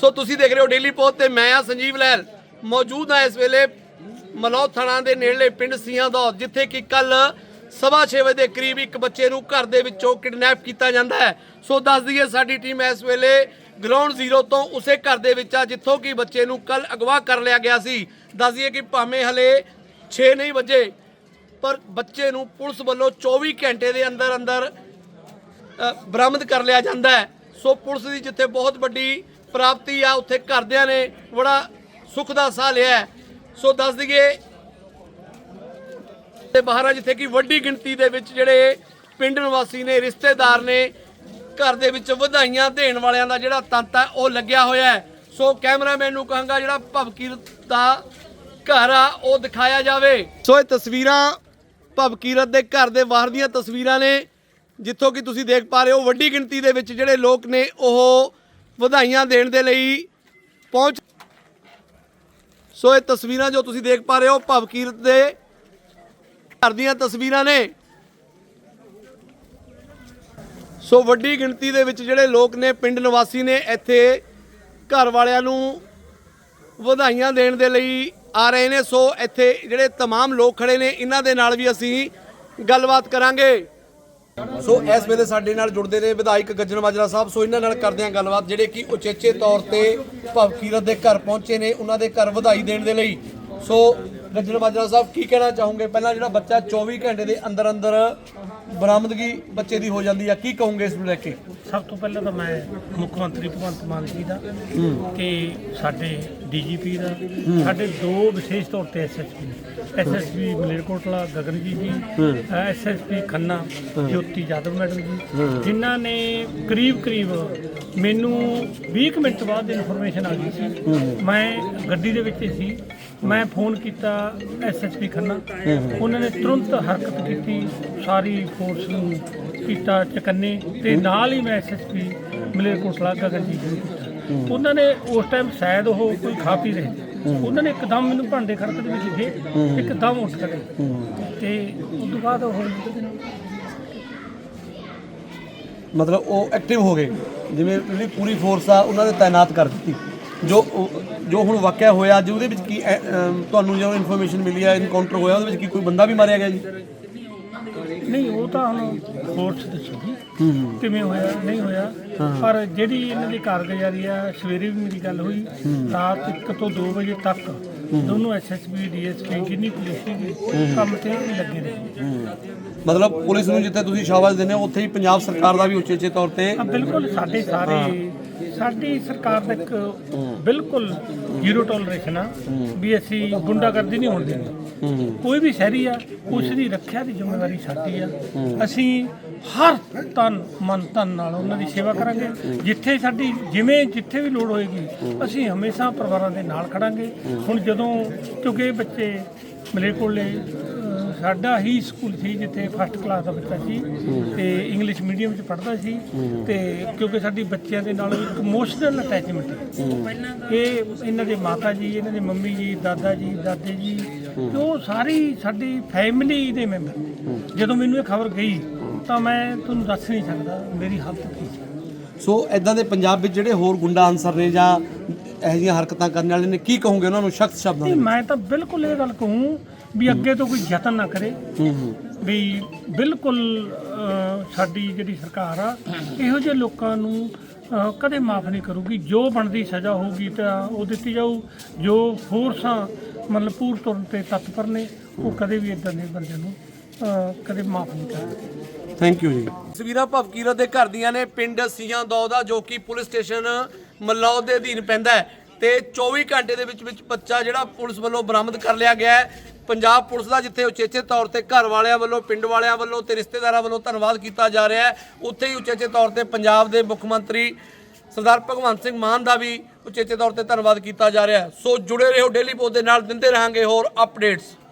ਸੋ ਤੁਸੀਂ ਦੇਖ ਰਹੇ ਹੋ ਡੇਲੀ ਪੋਸਟ ਤੇ ਮੈਂ ਆ ਸੰਜੀਵ ਲਹਿਲ ਮੌਜੂਦ ਆ ਇਸ ਵੇਲੇ ਮਲੌਦ ਥਾਣਾ ਦੇ ਨੇੜਲੇ ਪਿੰਡ ਸੀਆਂ ਦਾ, ਜਿੱਥੇ ਕਿ ਕੱਲ ਸਵਾ ਛੇ ਵਜੇ ਦੇ ਕਰੀਬ ਇੱਕ ਬੱਚੇ ਨੂੰ ਘਰ ਦੇ ਵਿੱਚੋਂ ਕਿਡਨੈਪ ਕੀਤਾ ਜਾਂਦਾ ਹੈ। ਸੋ ਦੱਸ ਦਈਏ, ਸਾਡੀ ਟੀਮ ਇਸ ਵੇਲੇ ਗਰਾਊਂਡ ਜ਼ੀਰੋ ਤੋਂ ਉਸੇ ਘਰ ਦੇ ਵਿੱਚ ਆ, ਜਿੱਥੋਂ ਕਿ ਬੱਚੇ ਨੂੰ ਕੱਲ ਅਗਵਾ ਕਰ ਲਿਆ ਗਿਆ ਸੀ। ਦੱਸ ਦਈਏ ਕਿ ਭਾਵੇਂ ਹਲੇ 6 ਨਹੀਂ ਵਜੇ, ਪਰ ਬੱਚੇ ਨੂੰ ਪੁਲਿਸ ਵੱਲੋਂ 24 ਘੰਟੇ ਦੇ ਅੰਦਰ ਅੰਦਰ ਬਰਾਮਦ ਕਰ ਲਿਆ ਜਾਂਦਾ ਹੈ। ਸੋ ਪੁਲਿਸ ਦੀ ਜਿੱਥੇ ਬਹੁਤ ਵੱਡੀ ਪ੍ਰਾਪਤੀ ਆ ਉੱਥੇ ਘਰਦਿਆਂ ਨੇ ਬੜਾ ਸੁੱਖ ਦਾ ਸਾਹ ਲਿਆ ਸੋ ਦੱਸ ਦਈਏ ਤੇ ਬਾਹਰ ਜਿੱਥੇ ਕਿ ਵੱਡੀ ਗਿਣਤੀ ਦੇ ਵਿੱਚ ਜਿਹੜੇ ਪਿੰਡ ਨਿਵਾਸੀ ਨੇ, ਰਿਸ਼ਤੇਦਾਰ ਨੇ, ਘਰ ਦੇ ਵਿੱਚ ਵਧਾਈਆਂ ਦੇਣ ਵਾਲਿਆਂ ਦਾ ਜਿਹੜਾ ਤੰਤ ਹੈ ਉਹ ਲੱਗਿਆ ਹੋਇਆ ਹੈ। ਸੋ ਕੈਮਰਾਮੈਨ ਨੂੰ ਕਹਾਂਗਾ ਜਿਹੜਾ ਭਵਕੀਰਤ ਦਾ ਘਰ ਆ, ਉਹ ਦਿਖਾਇਆ ਜਾਵੇ। ਸੋ ਇਹ ਤਸਵੀਰਾਂ ਭਵਕੀਰਤ ਦੇ ਘਰ ਦੇ ਬਾਹਰ ਦੀਆਂ ਤਸਵੀਰਾਂ ਨੇ, ਜਿੱਥੋਂ ਕਿ ਤੁਸੀਂ ਦੇਖ ਪਾ ਰਹੇ ਹੋ ਵੱਡੀ ਗਿਣਤੀ ਦੇ ਵਿੱਚ ਜਿਹੜੇ ਲੋਕ ਨੇ, ਉਹ ਵਧਾਈਆਂ ਦੇਣ ਦੇ ਲਈ ਪਹੁੰਚ ਸੋ ਇਹ ਤਸਵੀਰਾਂ ਜੋ ਤੁਸੀਂ ਦੇਖ ਪਾ ਰਹੇ ਹੋ ਭਵਕੀਰਤ ਦੇ ਘਰ ਦੀਆਂ ਤਸਵੀਰਾਂ ਨੇ ਸੋ ਵੱਡੀ ਗਿਣਤੀ ਦੇ ਵਿੱਚ ਜਿਹੜੇ ਲੋਕ ਨੇ ਪਿੰਡ ਨਿਵਾਸੀ ਨੇ ਇੱਥੇ ਘਰ ਵਾਲਿਆਂ ਨੂੰ ਵਧਾਈਆਂ ਦੇਣ ਦੇ ਲਈ ਆ ਰਹੇ ਨੇ ਸੋ ਇੱਥੇ ਜਿਹੜੇ तमाम ਲੋਕ ਖੜੇ ਨੇ ਇਹਨਾਂ ਦੇ ਨਾਲ ਵੀ ਅਸੀਂ ਗੱਲਬਾਤ ਕਰਾਂਗੇ ਸੋ ਇਸ ਵੇਲੇ ਸਾਡੇ ਨਾਲ ਜੁੜਦੇ ਨੇ ਵਿਧਾਇਕ ਗੱਜਣ ਮਾਜਰਾ ਸਾਹਿਬ। ਸੋ ਇਹਨਾਂ ਨਾਲ ਕਰਦੇ ਹਾਂ ਗੱਲਬਾਤ, ਜਿਹੜੇ ਕਿ ਉਚੇਚੇ ਤੌਰ ਤੇ ਭਵਕੀਰਤ ਦੇ ਘਰ ਪਹੁੰਚੇ ਨੇ, ਉਹਨਾਂ ਦੇ ਘਰ ਵਧਾਈ ਦੇਣ ਦੇ ਲਈ। ਸੋ ਗੱਜਣ ਮਾਜਰਾ ਸਾਹਿਬ ਕੀ ਕਹਿਣਾ ਚਾਹੋਗੇ? ਪਹਿਲਾਂ ਜਿਹੜਾ ਬੱਚਾ 24 ਘੰਟੇ ਦੇ ਅੰਦਰ ਅੰਦਰ ਬਰਾਮਦਗੀ ਬੱਚੇ ਦੀ ਹੋ ਜਾਂਦੀ ਆ ਕੀ ਕਹੋਗੇ ਇਸ ਨੂੰ ਲੈ ਕੇ? ਸਭ ਤੋਂ ਪਹਿਲਾਂ ਤਾਂ ਮੈਂ ਮੁੱਖ ਮੰਤਰੀ ਭਗਵੰਤ ਮਾਨ ਜੀ ਦਾ ਤੇ ਸਾਡੇ ਡੀਜੀਪੀ ਦਾ ਸਾਡੇ ਦੋ ਵਿਸ਼ੇਸ਼ ਤੌਰ ਤੇ SSP SSP Malerkotla Gagan ji ji SSP Khanna Jyoti Jadhav madam ji ਜਿਨ੍ਹਾਂ ਨੇ ਕਰੀਬ ਕਰੀਬ ਮੈਨੂੰ 20 ਕੁ ਮਿੰਟ ਬਾਅਦ ਇਨਫੋਰਮੇਸ਼ਨ ਆ ਗਈ ਸੀ। ਮੈਂ ਗੱਡੀ ਦੇ ਵਿੱਚ ਸੀ। ਮੈਂ ਫੋਨ ਕੀਤਾ ਐਸਐਸਪੀ ਖੰਨਾ। ਉਹਨਾਂ ਨੇ ਤੁਰੰਤ ਹਰਕਤ ਕੀਤੀ, ਸਾਰੀ ਫੋਰਸ ਨੂੰ ਕੀਤਾ ਚਕੰਨੇ ਤੇ ਨਾਲ ਹੀ ਮੈਂ ਐਸਐਸਪੀ ਮਲੇਰਕੋਟਲਾ ਗਗਨ ਜੀ ਨੂੰ ਕੀਤਾ। ਉਹਨਾਂ ਨੇ ਉਸ ਟਾਈਮ ਸ਼ਾਇਦ ਉਹ ਕੋਈ ਖਾ ਪੀ ਰਹੇ। ਉਹਨਾਂ ਨੇ ਇੱਕਦਮ ਮੈਨੂੰ ਭਾਂਡੇ ਖੜਕ ਦੇ ਵਿੱਚ ਲਿਖੇ ਇੱਕਦਮ ਉੱਠ ਖੜੇ। ਤੇ ਉਸ ਤੋਂ ਬਾਅਦ ਉਹ ਮਤਲਬ ਉਹ ਐਕਟਿਵ ਹੋ ਗਏ। ਜਿਵੇਂ ਜਿਹੜੀ ਪੂਰੀ ਫੋਰਸ ਆ, ਉਹਨਾਂ ਨੇ ਤਾਇਨਾਤ ਕਰ ਦਿੱਤੀ। ਜੋ ਜੋ ਹੁਣ ਵਾਕਿਆ ਹੋਇਆ ਅੱਜ ਉਹਦੇ ਵਿੱਚ ਕੀ ਐ- ਅਮ, ਤੁਹਾਨੂੰ ਜਦੋਂ ਇਨਫੋਰਮੇਸ਼ਨ ਮਿਲੀ ਹੈ ਇਨਕਾਊਂਟਰ ਹੋਇਆ ਉਹਦੇ ਵਿੱਚ ਕੀ ਕੋਈ ਬੰਦਾ ਵੀ ਮਾਰਿਆ ਗਿਆ ਜੀ? ਨਹੀਂ ਉਹ ਤਾਂ ਹੁਣ ਫੋਰਸ ਦੱਸੂਗੀ ਕਿਵੇਂ ਹੋਇਆ ਨਹੀਂ ਹੋਇਆ। ਪਰ ਜਿਹੜੀ ਇਹਨਾਂ ਦੀ ਕਾਰਗੁਜ਼ਾਰੀ ਆ ਸਵੇਰੇ ਵੀ ਮੇਰੀ ਗੱਲ ਹੋਈ ਰਾਤ 1 ਤੋਂ 2 ਵਜੇ ਤੱਕ ਦੋਨੋਂ ਐਸਐਸਪੀ ਡੀਐਸਪੀ ਜਿੰਨੀ ਪੁਲਿਸ ਸੀਗੀ ਕੰਮ ਤੇ ਲੱਗੇ ਰਹੇ ਮਤਲਬ ਪੁਲਿਸ ਨੂੰ ਜਿੱਥੇ ਤੁਸੀਂ ਸ਼ਾਬਾਸ਼ ਦਿੰਦੇ ਹੋ ਉੱਥੇ ਹੀ ਪੰਜਾਬ ਸਰਕਾਰ ਦਾ ਵੀ ਉਚੇਚੇ ਤੌਰ ਤੇ ਆ ਬਿਲਕੁਲ ਸਾਡੇ ਸਾਰੇ ਸਾਡੀ ਸਰਕਾਰ ਦਾ ਇੱਕ ਬਿਲਕੁਲ ਜ਼ੀਰੋ ਟੋਲਰੇਸ਼ਨ ਆ ਵੀ ਅਸੀਂ ਗੁੰਡਾਗਰਦੀ ਨਹੀਂ ਹੋਣ ਦੇਣੀ। ਕੋਈ ਵੀ ਸ਼ਹਿਰੀ ਆ ਉਸ ਦੀ ਰੱਖਿਆ ਦੀ ਜ਼ਿੰਮੇਵਾਰੀ ਸਾਡੀ ਆ। ਅਸੀਂ ਹਰ ਤਨ ਮਨ ਤਨ ਨਾਲ ਉਹਨਾਂ ਦੀ ਸੇਵਾ ਕਰਾਂਗੇ। ਜਿੱਥੇ ਸਾਡੀ ਜਿਵੇਂ ਜਿੱਥੇ ਵੀ ਲੋੜ ਹੋਏਗੀ ਅਸੀਂ ਹਮੇਸ਼ਾ ਪਰਿਵਾਰਾਂ ਦੇ ਨਾਲ ਖੜਾਂਗੇ। ਹੁਣ ਜਦੋਂ ਕਿਉਂਕਿ ਬੱਚੇ ਮਲੇਰਕੋਟਲੇ ਅਹ, ਸਾਡਾ ਹੀ ਸਕੂਲ ਸੀ ਜਿੱਥੇ ਫਸਟ ਕਲਾਸ ਦਾ ਬੱਚਾ ਸੀ ਤੇ ਇੰਗਲਿਸ਼ ਮੀਡੀਅਮ ਵਿੱਚ ਪੜ੍ਹਦਾ ਸੀ ਤੇ ਕਿਉਂਕਿ ਸਾਡੀ ਬੱਚਿਆਂ ਦੇ ਨਾਲ ਇੱਕ ਇਮੋਸ਼ਨਲ ਅਟੈਚਮੈਂਟ ਇਹ ਇਹਨਾਂ ਦੇ ਮਾਤਾ ਜੀ ਇਹਨਾਂ ਦੇ ਮੰਮੀ ਜੀ ਦਾਦਾ ਜੀ ਦਾਦੇ ਜੀ ਤੇ ਉਹ ਸਾਰੀ ਸਾਡੀ ਫੈਮਿਲੀ ਦੇ ਮੈਂਬਰ ਜਦੋਂ ਮੈਨੂੰ ਇਹ ਖਬਰ ਗਈ ਤਾਂ ਮੈਂ ਤੁਹਾਨੂੰ ਦੱਸ ਨਹੀਂ ਸਕਦਾ ਮੇਰੀ ਹਾਲਤ ਕੀ ਸੀ। ਸੋ ਐਦਾਂ ਦੇ ਪੰਜਾਬ ਵਿੱਚ ਜਿਹੜੇ ਹੋਰ ਗੁੰਡਾ ਅਨਸਰ ਨੇ ਜਾਂ ਇਹੋ ਜਿਹੀਆਂ ਹਰਕਤਾਂ ਕਰਨ ਵਾਲੇ ਨੇ ਕੀ ਕਹੋਗੇ ਉਹਨਾਂ ਨੂੰ ਸਖਤ ਸ਼ਬਦਾਂ ਵਿੱਚ? ਮੈਂ ਤਾਂ ਬਿਲਕੁਲ ਇਹ ਗੱਲ ਕਹੂੰ ਵੀ ਅੱਗੇ ਤੋਂ ਕੋਈ ਯਤਨ ਨਾ ਕਰੇ। ਵੀ ਬਿਲਕੁਲ ਸਾਡੀ ਜਿਹੜੀ ਸਰਕਾਰ ਆ ਇਹੋ ਜਿਹੇ ਲੋਕਾਂ ਨੂੰ ਕਦੇ ਮਾਫ ਨਹੀਂ ਕਰੂਗੀ। ਜੋ ਬਣਦੀ ਸਜ਼ਾ ਹੋਊਗੀ ਤਾਂ ਉਹ ਦਿੱਤੀ ਜਾਊ। ਜੋ ਫੋਰਸਾਂ ਮਤਲਬ ਪੂਰ ਤੌਰ ਤੇ ਤਤਪਰ ਨੇ ਉਹ ਕਦੇ ਵੀ ਇਦਾਂ ਦੇ ਬੰਦੇ ਨੂੰ ਕਦੇ ਮਾਫ ਨਹੀਂ ਕਰਨਗੇ। ਥੈਂਕ ਯੂ ਜੀ। ਤਸਵੀਰਾਂ ਭਵਕੀਰਤ ਦੇ ਘਰ ਦੀਆਂ ਨੇ। ਪਿੰਡ ਸੀਆਂ ਦੌ ਦਾ ਜੋ ਕਿ ਪੁਲਿਸ ਸਟੇਸ਼ਨ ਮਲੌਦ ਦੇ ਅਧੀਨ ਪੈਂਦਾ ਹੈ। ਤੇ 24 ਘੰਟੇ ਦੇ ਵਿੱਚ ਵਿੱਚ ਬੱਚਾ ਜਿਹੜਾ ਪੁਲਿਸ ਵੱਲੋਂ ਬਰਾਮਦ ਕਰ ਲਿਆ ਗਿਆ ਹੈ। ਪੰਜਾਬ ਪੁਲਿਸ ਦਾ ਜਿੱਥੇ ਉਚੇਚੇ ਤੌਰ ਤੇ ਘਰ ਵਾਲਿਆਂ ਵੱਲੋਂ, ਪਿੰਡ ਵਾਲਿਆਂ ਵੱਲੋਂ ਤੇ ਰਿਸ਼ਤੇਦਾਰਾਂ ਵੱਲੋਂ ਧੰਨਵਾਦ ਕੀਤਾ ਜਾ ਰਿਹਾ ਹੈ। ਉੱਥੇ ਹੀ ਉਚੇਚੇ ਤੌਰ ਤੇ ਪੰਜਾਬ ਦੇ ਮੁੱਖ ਮੰਤਰੀ ਸਰਦਾਰ ਭਗਵੰਤ ਸਿੰਘ ਮਾਨ ਦਾ ਵੀ ਉਚੇਚੇ ਤੌਰ ਤੇ ਧੰਨਵਾਦ ਕੀਤਾ ਜਾ ਰਿਹਾ ਹੈ। ਸੋ ਜੁੜੇ ਰਹੋ ਡੇਲੀ ਪੋਸਟ ਦੇ ਨਾਲ, ਦਿੰਦੇ ਰਹਾਂਗੇ ਹੋਰ ਅਪਡੇਟਸ।